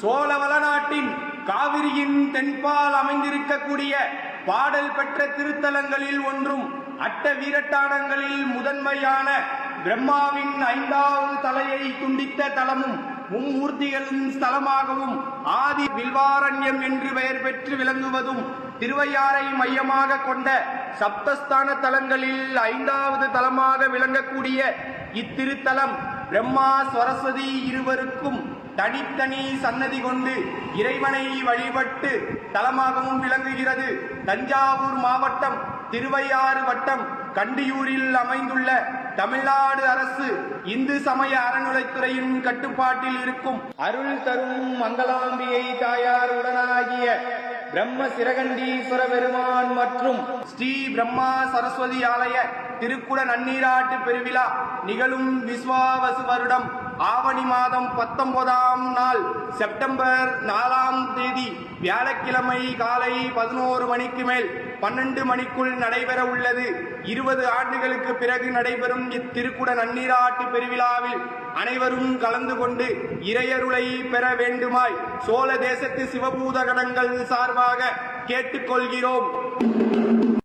சோழவள நாட்டின் காவிரியின் தென்பால் அமைந்திருக்கக்கூடிய பாடல் பெற்ற திருத்தலங்களில் ஒன்றும் அட்ட வீரட்டானங்களில் முதன்மையான பிரம்மாவின் ஐந்தாவது தலையை துண்டித்த தலமும் மும்மூர்த்திகளின் ஸ்தலமாகவும் ஆதி வில்வாரண்யம் என்று பெயர் பெற்று விளங்குவதும் திருவையாறை மையமாக கொண்ட சப்தஸ்தான தலங்களில் ஐந்தாவது தலமாக விளங்கக்கூடிய இத்திருத்தலம் பிரம்மா சரஸ்வதி இருவருக்கும் தனித்தனி சன்னதி கொண்டு இறைவனை வழிபட்டு தலமாகவும் விளங்குகிறது. தஞ்சாவூர் மாவட்டம் திருவையாறு வட்டம் கண்டியூரில் அமைந்துள்ள தமிழ்நாடு அரசு இந்து சமய அறநிலைத்துறையின் கட்டுப்பாட்டில் இருக்கும். அருள் தரும் மங்களாம்பிகை தாயார் பிரம்ம சிரகண்டீஸ்வர பெருமான் மற்றும் ஸ்ரீ பிரம்மா சரஸ்வதி ஆலய திருக்குட நன்னீராட்டு பெருவிழா நிகழும் விஸ்வாவசு வருடம். ஆவணி மாதம் பத்தொன்பதாம் நாள் செப்டம்பர் நாலாம் தேதி வியாழக்கிழமை காலை பதினோரு மணிக்கு மேல் பன்னெண்டு மணிக்குள் நடைபெற உள்ளது. இருபது ஆண்டுகளுக்கு பிறகு நடைபெறும் இத்திருக்குட நன்னீராட்டு பெருவிழாவில் அனைவரும் கலந்து கொண்டு இறையருளை பெற வேண்டுமாய் சோழ தேசத்து சிவபூதகணங்கள் சார்பாக கேட்டுக்கொள்கிறோம்.